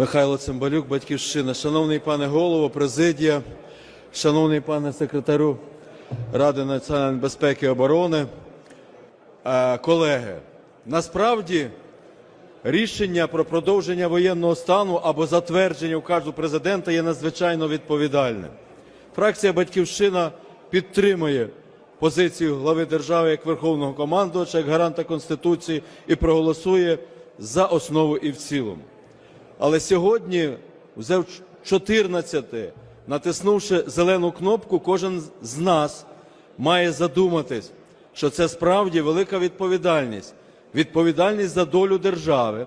Михайло Цимбалюк, Батьківщина. Шановний пане голово, президія, шановний пане секретарю Ради національної безпеки і оборони, колеги, насправді рішення про продовження воєнного стану або затвердження указу президента є надзвичайно відповідальним. Фракція Батьківщина підтримує позицію глави держави як верховного командувача, як гаранта Конституції і проголосує за основу і в цілому. Але сьогодні, вже в 14, натиснувши зелену кнопку, кожен з нас має задуматись, що це справді велика відповідальність. Відповідальність за долю держави,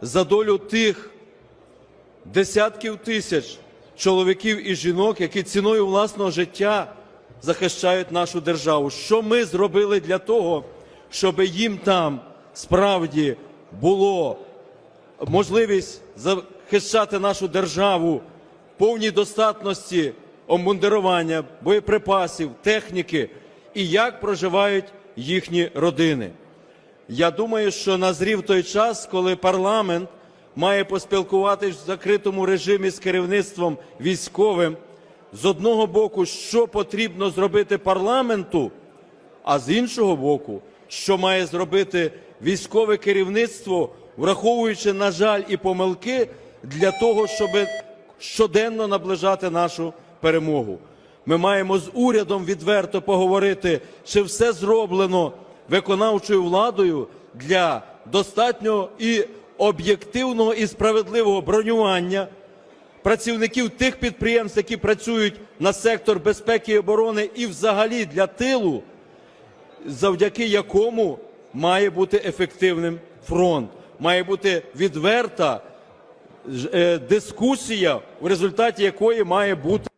за долю тих десятків тисяч чоловіків і жінок, які ціною власного життя захищають нашу державу. Що ми зробили для того, щоб їм там справді було можливість захищати нашу державу в повній достатності обмундирування, боєприпасів, техніки і як проживають їхні родини. Я думаю, що назрів той час, коли парламент має поспілкуватись в закритому режимі з керівництвом військовим. З одного боку, що потрібно зробити парламенту, а з іншого боку, що має зробити військове керівництво, враховуючи, на жаль, і помилки для того, щоб щоденно наближати нашу перемогу. Ми маємо з урядом відверто поговорити, чи все зроблено виконавчою владою для достатньо і об'єктивного і справедливого бронювання працівників тих підприємств, які працюють на сектор безпеки і оборони, і взагалі для тилу, завдяки якому має бути ефективним фронт, має бути відверта е, дискусія, в результаті якої має бути